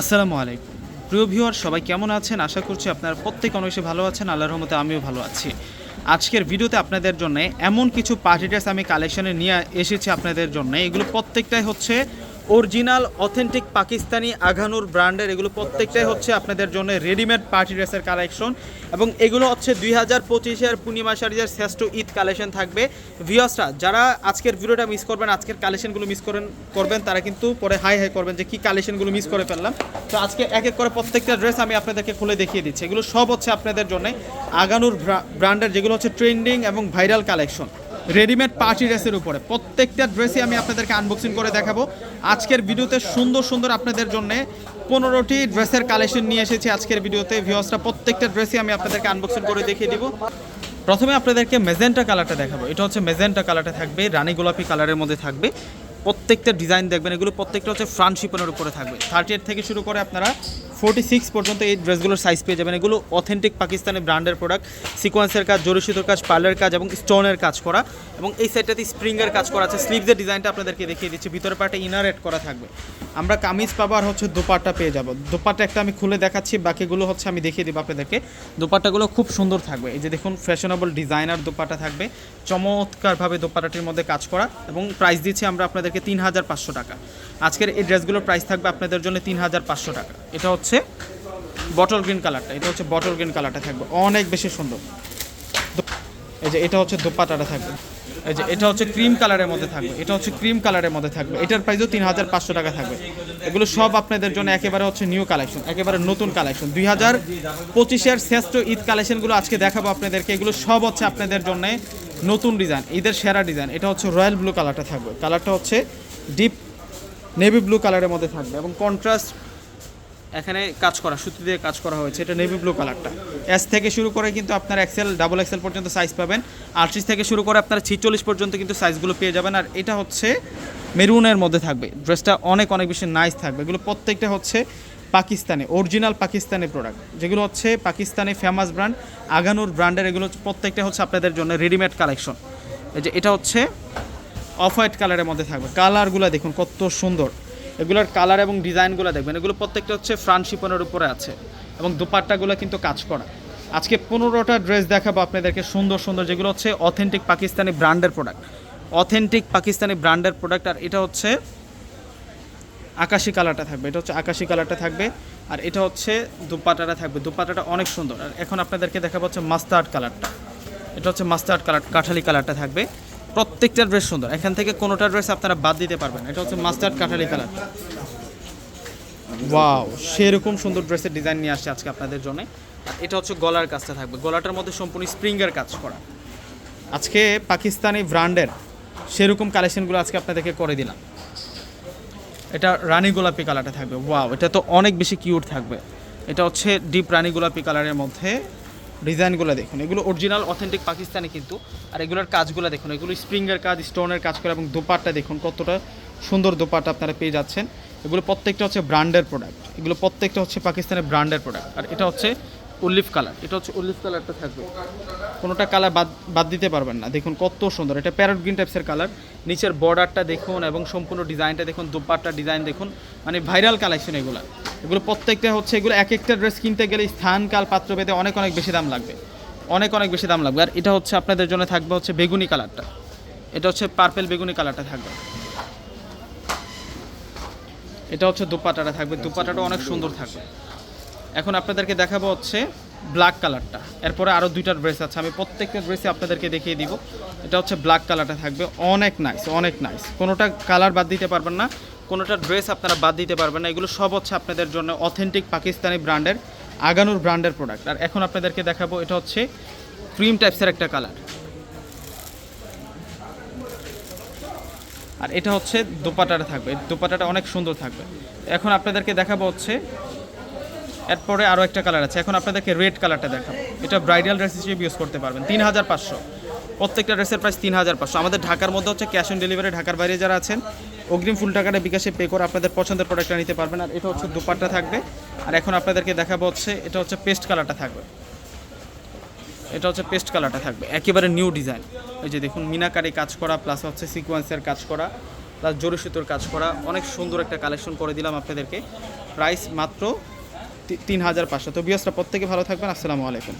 আসসালামু আলাইকুম। প্রিয় ভিউয়ার, সবাই কেমন আছেন? আশা করছি আপনারা প্রত্যেক অনেকে ভালো আছেন, আল্লাহর রহমতে আমিও ভালো আছি। আজকের ভিডিওতে আপনাদের জন্য এমন কিছু পার্টি ড্রেস আমি কালেকশনে নিয়ে এসেছি আপনাদের জন্য। এগুলো প্রত্যেকটাই হচ্ছে অরিজিনাল, অথেন্টিক পাকিস্তানি আঘানুর ব্র্যান্ডের। এগুলো প্রত্যেকটাই হচ্ছে আপনাদের জন্য রেডিমেড পার্টি ড্রেসের কালেকশন। এবং এগুলো হচ্ছে দুই হাজার পঁচিশের পূর্ণিমা শাড়ির শ্রেষ্ঠ ঈদ কালেকশন থাকবে। ভিওসরা যারা আজকের ভিডিওটা মিস করবেন, আজকের কালেকশনগুলো মিস করেন, করবেন, তারা কিন্তু পরে হাই হাই করবেন যে কী কালেকশনগুলো মিস করে ফেললাম। তো আজকে এক এক করে প্রত্যেকটা ড্রেস আমি আপনাদেরকে খুলে দেখিয়ে দিচ্ছি। এগুলো সব হচ্ছে আপনাদের জন্য আগানুর ব্র্যান্ডের, যেগুলো হচ্ছে ট্রেন্ডিং এবং ভাইরাল কালেকশন। রেডিমেড পার্টি ড্রেসের উপরে। প্রত্যেকটা ড্রেসই আমি আপনাদেরকে আনবক্সিং করে দেখাবো। আজকের ভিডিওতে সুন্দর সুন্দর আপনাদের জন্য পনেরোটি ড্রেসের কালেকশন নিয়ে এসেছি আজকের ভিডিওতে। ভিওসরা প্রত্যেকটা ড্রেসই আমি আপনাদেরকে আনবক্সিং করে দেখিয়ে দিব। প্রথমে আপনাদেরকে মেজেন্টা কালারটা দেখাবো। এটা হচ্ছে মেজেন্টা কালারটা থাকবে, রানী গোলাপি কালারের মধ্যে থাকবে। প্রত্যেকটা ডিজাইন দেখবেন, এগুলো প্রত্যেকটা হচ্ছে ফ্রান্ট শিপনের উপরে থাকবে। থার্টি থেকে শুরু করে আপনারা ফোর্টি সিক্স পর্যন্ত এই ড্রেসগুলোর সাইজ পেয়ে যাবেন। এগুলো অথেন্টিক পাকিস্তানি ব্র্যান্ডের প্রোডাক্ট সিকোয়েন্সের কাজ জরিসুতোর কাজ পার্লের কাজ এবং স্টোনের কাজ করা এবং এই সাইডটাতে স্প্রিংয়ের কাজ করা আছে। স্লিভসের ডিজাইনটা আপনাদেরকে দেখিয়ে দিচ্ছি। ভিতরে পাটে ইনার এড করা থাকবে। আমরা কামিজ পাবো আর হচ্ছে দোপাট্টা পেয়ে যাব। দোপাট্টা একটা আমি খুলে দেখাচ্ছি, বাকিগুলো হচ্ছে আমি দেখিয়ে দেবো আপনাদেরকে। দোপাট্টাগুলো খুব সুন্দর থাকবে। এই যে দেখুন ফ্যাশনেবল ডিজাইনার দোপাট্টা থাকবে। চমৎকারভাবে দোপাট্টাটির মধ্যে কাজ করা এবং প্রাইস দিচ্ছি আমরা আপনাদেরকে তিন হাজার পাঁচশো টাকা। আজকের এই ড্রেসগুলোর প্রাইস থাকবে আপনাদের জন্য তিন হাজার পাঁচশো টাকা। এটা হচ্ছে বটল গ্রিন কালারটা এটা হচ্ছে বটল গ্রিন কালারটা থাকবে। অনেক বেশি সুন্দর। এই যে এটা হচ্ছে দোপাটাটা থাকবে। এই যে এটা হচ্ছে ক্রিম কালারের মধ্যে থাকবে। এটা হচ্ছে ক্রিম কালারের মধ্যে থাকবে। এটার প্রাইসও তিন হাজার পাঁচশো টাকা থাকবে। এগুলো সব আপনাদের জন্য একেবারে হচ্ছে নিউ কালেকশন একেবারে নতুন কালেকশন দুই হাজার পঁচিশের শ্রেষ্ঠ ঈদ কালেকশনগুলো আজকে দেখাবো আপনাদেরকে। এগুলো সব হচ্ছে আপনাদের জন্য নতুন ডিজাইন ঈদের সেরা ডিজাইন এটা হচ্ছে রয়্যাল ব্লু কালারটা থাকবে। কালারটা হচ্ছে ডিপ নেভি ব্লু কালারের মধ্যে থাকবে। এবং কন্ট্রাস্ট এখানে কাজ করা, সুতি দিয়ে কাজ করা হয়েছে। এটা নেভি ব্লু কালারটা এস থেকে শুরু করে কিন্তু আপনার এক্সেল ডাবল এক্সেল পর্যন্ত সাইজ পাবেন। আটত্রিশ থেকে শুরু করে আপনার ছিচল্লিশ পর্যন্ত কিন্তু সাইজগুলো পেয়ে যাবেন। আর এটা হচ্ছে মেরুনের মধ্যে থাকবে। ড্রেসটা অনেক অনেক বেশি নাইস থাকবে। এগুলো প্রত্যেকটা হচ্ছে পাকিস্তানে অরিজিনাল পাকিস্তানি প্রোডাক্ট যেগুলো হচ্ছে পাকিস্তানি ফেমাস ব্র্যান্ড আগানুর ব্র্যান্ডের এগুলো প্রত্যেকটা হচ্ছে আপনাদের জন্য রেডিমেড কালেকশন এই যে এটা হচ্ছে অফ হোয়াইট কালারের মধ্যে থাকবে। কালারগুলো দেখুন কত সুন্দর। এগুলোর কালার এবং ডিজাইনগুলো দেখবেন। এগুলো প্রত্যেকটা হচ্ছে ফ্রান্ট শিপনের উপরে আছে এবং দুপাট্টাগুলো কিন্তু কাজ করা। আজকে পনেরোটা ড্রেস দেখাবো আপনাদেরকে সুন্দর সুন্দর, যেগুলো হচ্ছে অথেন্টিক পাকিস্তানি ব্র্যান্ডের প্রোডাক্ট অথেন্টিক পাকিস্তানি ব্র্যান্ডের প্রোডাক্ট আর এটা হচ্ছে আকাশি কালারটা থাকবে। এটা হচ্ছে আকাশি কালারটা থাকবে আর এটা হচ্ছে দুপাটাটা থাকবে। দুপাটাটা অনেক সুন্দর। আর এখন আপনাদেরকে দেখাবো হচ্ছে মাস্টার্ড কালারটা এটা হচ্ছে মাস্টার্ড কালার কাঠালি কালারটা থাকবে। প্রত্যেকটা ড্রেস সুন্দর। এখান থেকে কোনোটা ড্রেস আপনারা বাদ দিতে পারবেন এটা হচ্ছে মাস্টার্ড কাঠালি কালার ওয়াও সেরকম সুন্দর ড্রেসের ডিজাইন নিয়ে আসছে আজকে আপনাদের জন্য। আর এটা হচ্ছে গলার কাজটা থাকবে। গলাটার মধ্যে সম্পূর্ণ স্প্রিংয়ের কাজ করা। আজকে পাকিস্তানি ব্র্যান্ডের সেরকম কালেকশনগুলো আজকে আপনাদেরকে করে দিলাম। এটা রানী গোলাপি কালারটা থাকবে। ওয়াও এটা তো অনেক বেশি কিউট থাকবে। এটা হচ্ছে ডিপ রানী গোলাপি কালারের মধ্যে ডিজাইনগুলো দেখুন। এগুলো অরিজিনাল অথেন্টিক পাকিস্তানি কিন্তু। আর এগুলোর কাজগুলো দেখুন, এগুলো স্প্রিংয়ের কাজ, স্টোনের কাজ করে এবং দোপাট্টা দেখুন, কতটা সুন্দর দোপাট্টা আপনারা পেয়ে যাচ্ছেন। এগুলো প্রত্যেকটা হচ্ছে ব্র্যান্ডের প্রোডাক্ট এগুলো প্রত্যেকটা হচ্ছে পাকিস্তানের ব্র্যান্ডের প্রোডাক্ট আর এটা হচ্ছে উল্লিফ কালার। এটা হচ্ছে উল্লিফ কালারটা থাকবে। কোনোটা কালার বাদ বাদ দিতে পারবেন না। দেখুন কত সুন্দর। এটা প্যারট গ্রিন টাইপসের কালার। নিচের বর্ডারটা দেখুন এবং সম্পূর্ণ ডিজাইনটা দেখুন, দুপাট্টা ডিজাইন দেখুন। মানে ভাইরাল কালেকশন এগুলো। এগুলো প্রত্যেকটা হচ্ছে এগুলো এক একটা ড্রেস কিনতে গেলে স্থান, কাল, পাত্র পেতে অনেক অনেক বেশি দাম লাগবে। অনেক অনেক বেশি দাম লাগবে। আর এটা হচ্ছে আপনাদের জন্য থাকবে হচ্ছে বেগুনি কালারটা। এটা হচ্ছে পার্পেল বেগুনি কালারটা থাকবে। এটা হচ্ছে দুপাটাটা থাকবে। দুপাটাটা অনেক সুন্দর থাকবে। এখন আপনাদেরকে দেখাবো হচ্ছে ব্ল্যাক কালারটা এরপরে আরও দুইটা ড্রেস আছে। আমি প্রত্যেকটা ড্রেসে আপনাদেরকে দেখিয়ে দিব। এটা হচ্ছে ব্ল্যাক কালারটা থাকবে। অনেক নাইস অনেক নাইস কোনোটা কালার বাদ দিতে পারবেন না। কোনোটা ড্রেস আপনারা বাদ দিতে পারবেন না। এগুলো সব হচ্ছে আপনাদের জন্য অথেন্টিক পাকিস্তানি ব্র্যান্ডের আগানুর ব্র্যান্ডের প্রোডাক্ট আর এখন আপনাদেরকে দেখাবো, এটা হচ্ছে ক্রিম টাইপসের একটা কালার আর এটা হচ্ছে দোপাটাটা থাকবে। দোপাটাটা অনেক সুন্দর থাকবে। এখন আপনাদেরকে দেখাবো হচ্ছে এরপরে আরও একটা কালার আছে। এখন আপনাদেরকে রেড কালারটা দেখাবো। এটা ব্রাইডাল ড্রেস হিসেবে ইউজ করতে পারবেন। তিন হাজার পাঁচশো। প্রত্যেকটা ড্রেসের প্রাইস তিন হাজার পাঁচশো। আমাদের ঢাকার মধ্যে হচ্ছে ক্যাশ অন ডেলিভারি ঢাকার বাইরে যারা আছেন, অগ্রিম ফুল টাকাটা বিকাশে পে করে আপনাদের পছন্দের প্রোডাক্টটা নিতে পারবেন। আর এটা হচ্ছে দুপাট্টা থাকবে। আর এখন আপনাদেরকে দেখাবো হচ্ছে, এটা হচ্ছে পেস্ট কালারটা থাকবে। এটা হচ্ছে পেস্ট কালারটা থাকবে। একেবারে নিউ ডিজাইন এই যে দেখুন, মিনাকারি কাজ করা প্লাস হচ্ছে সিকোয়েন্সের কাজ করা প্লাস জরি সুতোর কাজ করা। অনেক সুন্দর একটা কালেকশন করে দিলাম আপনাদেরকে। প্রাইস মাত্র তিন হাজার পাঁচশো। তো বিয়সরা প্রত্যেকে ভালো থাকবেন। আসসালামু আলাইকুম।